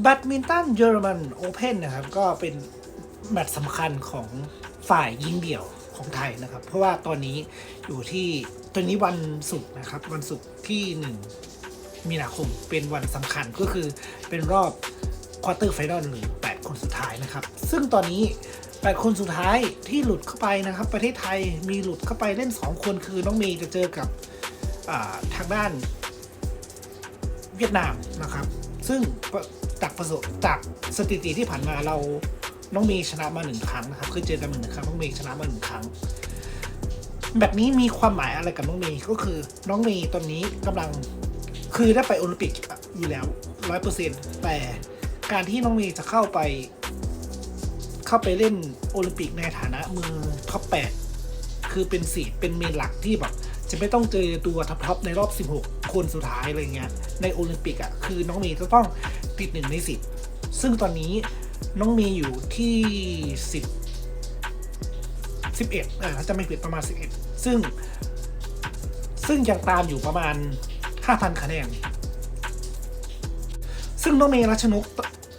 แบดมินตันเยอรมันโอเพ่นนะครับ ก็เป็นแมตช์สำคัญของฝ่ายยิงเดี่ยวของไทยนะครับ เพราะว่าตอนนี้อยู่ที่ตอนนี้วันศุกร์นะครับ วันศุกร์ที่หนึ่งมีนาคมเป็นวันสำคัญก็คือเป็นรอบควอเตอร์ไฟนอลหรือ 8 คนสุดท้ายนะครับ ซึ่งตอนนี้ 8 คนสุดท้ายที่หลุดเข้าไปนะครับ ประเทศไทยมีหลุดเข้าไปเล่น 2 คนคือน้องเมย์จะเจอกับทางด้านเวียดนามนะครับ ซึ่ง จากประสบจากสถิติที่ผ่านมาเราน้องเมย์ชนะมาหนึ่งครั้งนะครับเคยเจอกันมาหนึ่งครั้งน้องเมย์ชนะมาหนึ่งครั้ง แบบนี้มีความหมายอะไรกับน้องเมย์ก็คือน้องเมย์ตอนนี้กำลังคือได้ไปโอลิมปิกอยู่แล้วร้อยเปอร์เซ็นต์แต่การที่น้องเมย์จะเข้าไป เข้าไปเล่นโอลิมปิกในฐานะมือท็อป8คือเป็นสีเป็นเมนหลักที่แบบจะไม่ต้องเจอตัวท็อปๆในรอบ 16 คนสุดท้ายอะไรเงี้ยในโอลิมปิกอะคือน้องเมย์จะต้อง ติดหนึ่งในสิบซึ่งตอนนี้น้องเมย์อยู่ที่สิบสิบเอ็ดอ่าจะไม่ผิดประมาณสิบเอ็ดซึ่ง ซึ่งยังตามอยู่ประมาณ5,000คะแนน ซึ่งน้องเมย์รัชนก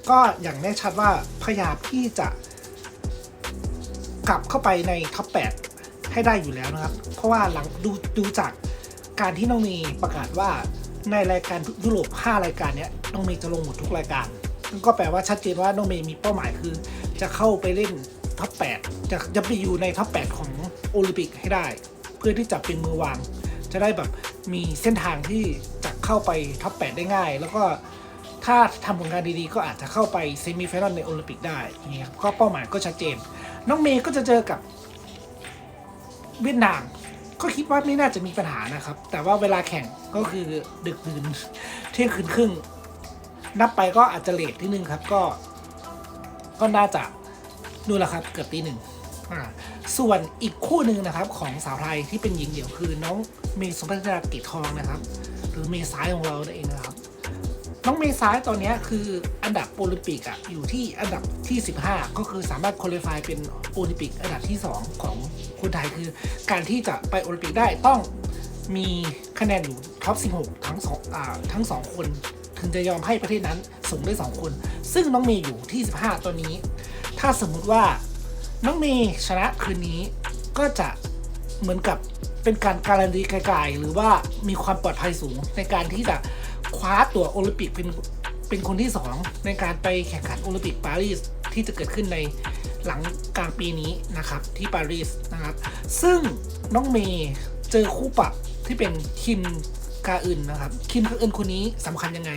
ก็อย่างแน่ชัดว่าพยายามที่จะ กลับเข้าไปในท็อป8ให้ได้อยู่แล้วนะครับ เพราะว่าหลังดูดูจากการที่น้องเมย์ประกาศว่า ในรายการยุโรป5รายการเนี้ยน้องเมย์จะลงหมดทุกรายการก็แปลว่าชัดเจนว่าน้องเมย์มีเป้าหมายคือ จะเข้าไปเล่นท็อป8จะจะไปอยู่ในท็อป8ของโอลิมปิกให้ได้ เพื่อที่จะเป็นมือวาง จะได้แบบมีเส้นทางที่จะเข้าไปท็อป8ได้ง่าย แล้วก็ถ้าทำผลงานดีๆ ก็อาจจะเข้าไปเซมิไฟนอลในโอลิมปิกได้นี่ครับก็เป้าหมายก็ชัดเจน น้องเมย์ก็จะเจอกับเวียดนาม ก็คิดว่าไม่น่าจะมีปัญหานะครับ แต่ว่าเวลาแข่งก็คือดึกดื่นเที่ยงคืนครึ่ง นับไปก็อาจจะเลทที่นึงครับก็ ก็น่าจะดูแลครับ เกือบตีหนึ่งอ่าส่วนอีกคู่หนึ่งนะครับของสาวไทยที่เป็นหญิงเดี่ยวคือน้องเมย์สมบัติดาเกตทองนะครับ หรือเมย์ซ้ายของเราเอง น้องเมย์ซ้ายตอนนี้คืออันดับโอลิมปิกอะอยู่ที่อันดับที่ 15 ก็คือสามารถคุริฟายเป็นโอลิมปิกอันดับที่ 2 ของคนไทยคือ การที่จะไปโอลิมปิกได้ต้องมีคะแนนอยู่ท็อป 16 ทั้งสองอ่าทั้ง2คน ถึงจะยอมให้ประเทศนั้นส่งได้ 2 คน ซึ่งน้องเมย์อยู่ที่ 15 ตอนนี้ ถ้าสมมุติว่าน้องเมย์ชนะคืนนี้ก็จะเหมือนกับเป็นการการันตีไกลๆหรือว่ามีความปลอดภัยสูงในการที่จะ คว้าตั๋วโอลิมปิกเป็นเป็นคนที่ 2 ในการไปแข่งขันโอลิมปิกปารีสที่จะเกิดขึ้นในหลังกลางปีนี้นะครับที่ปารีสนะครับ ซึ่งน้องเมย์เจอคู่ปรับที่เป็นคิมกาอึนนะครับ คิมกาอึนคนนี้สำคัญยังไง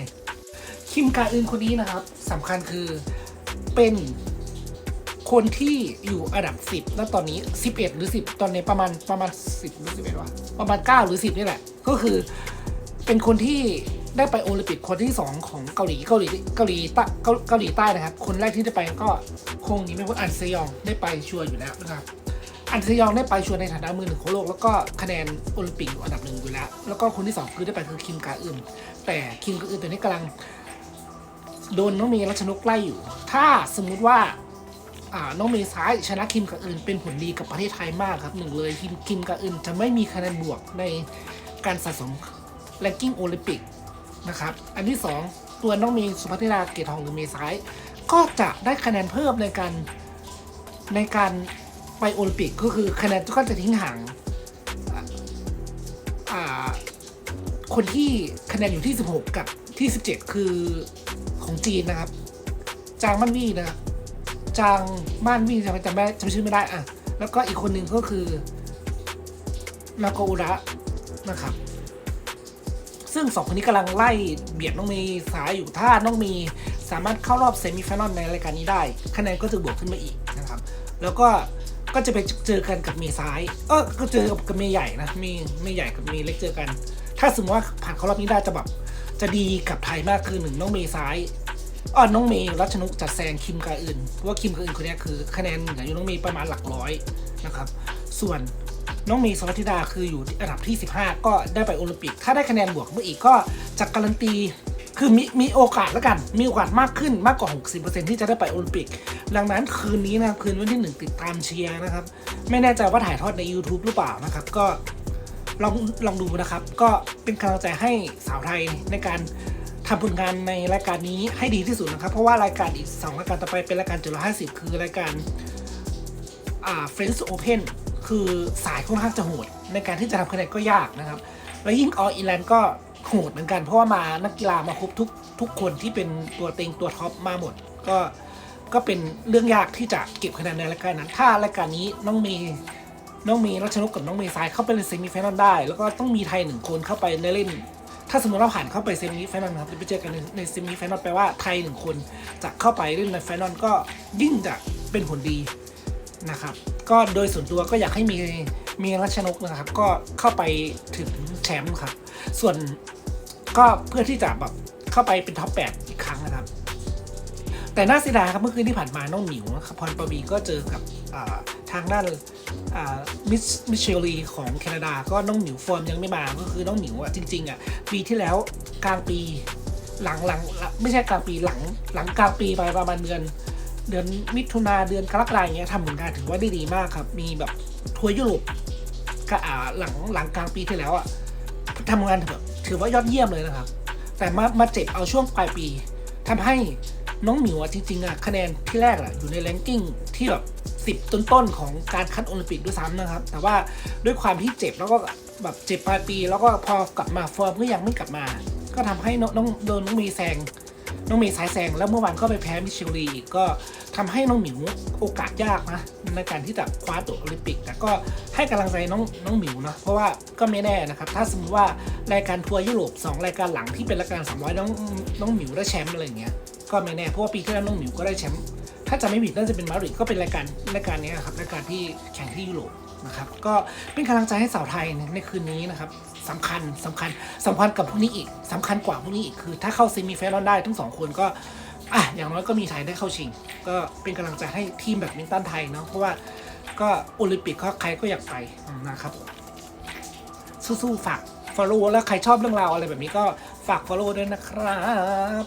คิมกาอึนคนนี้นะครับสำคัญคือเป็นคนที่อยู่อันดับ 10 ณ ตอนนี้ 11 หรือ 10 ตอนนี้ประมาณประมาณ 10 หรือ 11วะประมาณ 9 หรือ 10 นี่แหละ ก็คือเป็นคนที่ ได้ไปโอลิมปิกคนที่ 2 ของเกาหลีเกาหลีเกาหลีใต้เกาหลีใต้นะครับ คนแรกที่ได้ไปก็คงนี้ไม่พ้นอันเซยองได้ไปชัวร์อยู่แล้วนะครับอันเซยองได้ไปชัวร์ในฐานะมือหนึ่งของโลก แล้วก็คะแนนโอลิมปิกอยู่อันดับหนึ่งอยู่แล้ว แล้วก็คนที่สองคือได้ไปคือคิมกาอึนแต่คิมกาอึนตัวนี้กำลังโดนน้องเมย์รัชนกไล่อยู่ ถ้าสมมุติว่าน้องเมย์ซ้ายชนะคิมกับอื่นเป็นผลดีกับประเทศไทยมากครับหนึ่งเลยคิมคิมกับอื่นจะไม่มีคะแนนบวกในการสะสมแรงกิ้งโอลิมปิก นะครับ อันที่สองตัวน้องมย์สุภัทราเกตทองหรือเมซ้าย ก็จะได้คะแนนเพิ่มในการในการไปโอลิมปิกก็คือคะแนนก็จะทิ้งห่างคนที่คะแนนอยู่ที่ 16 กับที่ 17 คือของจีนนะครับ จางมั่นวี่นะจางมั่นวิ่จำจำไม่จำชื่อไม่ได้อะแล้วก็อีกคนหนึ่งก็คือนาโกอุระนะครับ ซึ่งสองคนนี้กำลังไล่เบียดน้องเมย์สายอยู่ถ้าน้องมย์สามารถเข้ารอบเซมิไฟนอลในรายการนี้ได้คะแนนก็จะบวกขึ้นมาอีกนะครับ แล้วก็ก็จะไปเจอกันกับเมย์ซ้ายเออก็เจอกับเมย์ใหญ่นะเมย์เมย์ใหญ่กับเมย์เล็กเจอกัน ถ้าสมมติว่าผ่านเข้ารอบนี้ได้จะแบบจะดีกับไทยมากคือหนึ่งน้องเมย์ซ้ายอ่อน้องเมย์รัชนกจัดแซงคิมกาอื่นเพราะว่าคิมกาอื่นคนนี้คือคะแนนเหนืออยู่น้องเมย์ประมาณหลักร้อยนะครับ ส่วน น้องเมย์สวัสดิดาคืออยู่อันดับที่ 15 ก็ได้ไปโอลิมปิก ถ้าได้คะแนนบวกเมื่ออีกก็จะการันตีคือมีมีโอกาสแล้วกัน มีโอกาสมากขึ้นมากกว่า 60%ที่จะได้ไปโอลิมปิก ดังนั้นคืนนี้นะครับคืนวันที่หนึ่งติดตามเชียร์นะครับ ไม่แน่ใจว่าถ่ายทอดใน YouTube หรือเปล่านะครับ ก็ลองลองดูนะครับ ก็เป็นกำลังใจให้สาวไทยในการทำผลงานในรายการนี้ให้ดีที่สุดนะครับ เพราะว่ารายการอีกสองรายการต่อไปเป็นรายการ750 คือรายการอ่า French Open คือสายค่อนข้างจะโหดในการที่จะทำคะแนนก็ยากนะครับ แล้วยิ่งอออิแลนด์ก็โหดเหมือนกันเพราะว่ามานักกีฬามาครบทุกทุกคนที่เป็นตัวเต็งตัวท็อปมาหมด ก็ก็เป็นเรื่องยากที่จะเก็บคะแนนในรายการนั้น ถ้ารายการนี้น้องเมย์น้องเมย์รัชนกกับน้องเมย์ซ้ายเข้าไปในเซมิไฟนอลได้ แล้วก็ต้องมีไทยหนึ่งคนเข้าไปในเล่น ถ้าสมมติเราผ่านเข้าไปเซมิไฟนอลครับไปเจอกันในในเซมิไฟนอลแปลว่าไทยหนึ่งคนจะเข้าไปเล่นในไฟนอลก็ยิ่งจะเป็นผลดีนะครับ ก็โดยส่วนตัวก็อยากให้มีมีรัชนกนะครับ ก็เข้าไปถึงแชมป์ครับ ส่วนก็เพื่อที่จะแบบเข้าไปเป็นท็อป 8 อีกครั้งนะครับ แต่น่าเสียดายครับเมื่อคืนที่ผ่านมาน้องหมิวครับพรปวีก็เจอกับทางด้านมิสมิเชลลีของแคนาดา ก็น้องหมิวฟอร์มยังไม่มา ก็คือน้องหมิวอะจริงๆอะปีที่แล้วกลางปีหลังหลังไม่ใช่กลางปีหลังหลังกลางปีไปประมาณเดือน เดือนมิถุนาเดือนกรกฎาอย่างเงี้ยทำผลงานถือว่าได้ดีมากครับ มีแบบทัวร์ยุโรปก็อ่าหลังหลังกลางปีที่แล้วอะทำงานแบบถือว่ายอดเยี่ยมเลยนะครับ แต่มามาเจ็บเอาช่วงปลายปีทำให้น้องหมิวอะจริงๆอะคะแนนที่แรกอะอยู่ในแรงกิ้งที่แบบสิบต้นๆของการคัดโอลิมปิกด้วยซ้ำนะครับ แต่ว่าด้วยความที่เจ็บแล้วก็แบบเจ็บปลายปี แล้วก็พอกลับมาฟอร์มก็ยังไม่กลับมา ก็ทำให้น้องโดนน้องมย์แซง น้องเมย์สายแซงแล้วเมื่อวานก็ไปแพ้มิเชลลีอีกก็ทำให้น้องหมิวโอกาสยากนะในการที่จะคว้าตัวโอลิมปิก แต่ก็ให้กำลังใจน้องน้องหมิวนะเพราะว่าก็ไม่แน่นะครับถ้าสมมติว่ารายการทัวร์ยุโรป 2 รายการหลังที่เป็นรายการ300น้องน้องหมิวได้แชมป์อะไรอย่างเงี้ยก็ไม่แน่เพราะว่าปีที่แล้วน้องหมิวก็ได้แชมป์ถ้าจะไม่ผิดน่าจะเป็นมาริดก็เป็นรายการรายการนี้ครับรายการที่แข่งที่ยุโรป นะครับ ก็เป็นกำลังใจให้สาวไทยในคืนนี้นะครับสำคัญสำคัญสำคัญกับพวกนี้อีกสำคัญกว่าพวกนี้อีกคือ ถ้าเข้าเซมิไฟนอลได้ทั้งสองคนก็อะอย่างน้อยก็มีไทยได้เข้าชิง ก็เป็นกำลังใจให้ทีมแบบมินตันไทยเนาะเพราะว่าก็โอลิมปิกก็ใครก็อยากไปนะครับสู้ๆฝาก follow แล้วใครชอบเรื่องราวอะไรแบบนี้ก็ฝาก follow ด้วยนะครับ